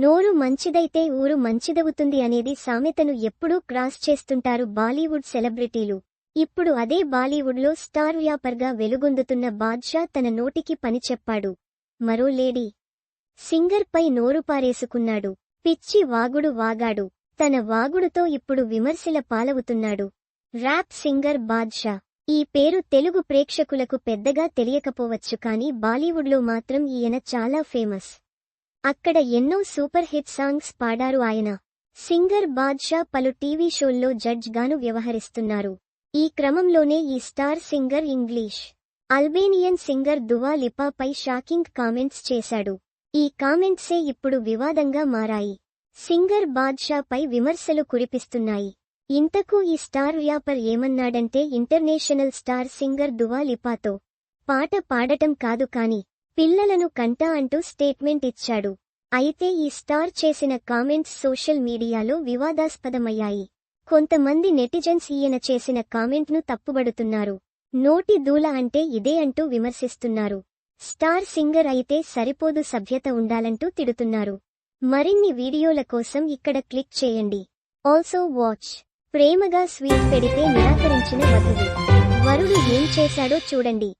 నోరు మంచిదైతే ఊరు మంచిదవుతుంది అనేది సామెతను ఎప్పుడూ క్రాస్ చేస్తుంటారు బాలీవుడ్ సెలబ్రిటీలు. ఇప్పుడు అదే బాలీవుడ్లో స్టార్ వ్యాపర్గా వెలుగొందుతున్న బాద్షా తన నోటికి పని చెప్పాడు. మరో లేడీ. సింగర్పై నోరు పారేసుకున్నాడు. పిచ్చి వాగుడు వాగాడు. తన వాగుడుతో ఇప్పుడు విమర్శల పాలవుతున్నాడు. Rap singer Badshah. ఈ పేరు తెలుగు ప్రేక్షకులకు పెద్దగా తెలియకపోవచ్చు కానీ బాలీవుడ్లో మాత్రం ఈయన చాలా ఫేమస్. అక్కడ ఎన్నో సూపర్ హిట్ సాంగ్స్ పాడారు ఆయన. సింగర్ బాద్షా పలు టీవీ షోల్లో జడ్జ్ గాను వ్యవహరిస్తున్నారు. ఈ క్రమంలోనే ఈ star singer English Albanian singer Dua లిపాపై shocking comments చేశాడు. ఈ కామెంట్సే ఇప్పుడు వివాదంగా మారాయి. సింగర్ బాద్షాపై విమర్శలు కురిపిస్తున్నాయి. ఇంతకు ఈ స్టార్ వ్యాపర్ ఏమన్నాడంటే ఇంటర్నేషనల్ స్టార్ సింగర్ దువా లిపాతో పాట పాడటం కాదు కాని పిల్లలను కంటా అంటూ స్టేట్మెంట్ ఇచ్చాడు. అయితే ఈ స్టార్ చేసిన కామెంట్స్ సోషల్ మీడియాలో వివాదాస్పదమయ్యాయి. కొంతమంది నెటిజన్స్ ఈయన చేసిన కామెంట్ను తప్పుబడుతున్నారు. నోటి దూల అంటే ఇదే అంటూ విమర్శిస్తున్నారు. స్టార్ సింగర్ అయితే సరిపోదు సభ్యత ఉండాలంటూ తిడుతున్నారు. మరిన్ని వీడియోల కోసం ఇక్కడ క్లిక్ చేయండి. ఆల్సో వాచ్ ప్రేమగా స్వీట్ పెడితే నిరాకరించిన వధువు వరుడు ఏం చేశాడో చూడండి.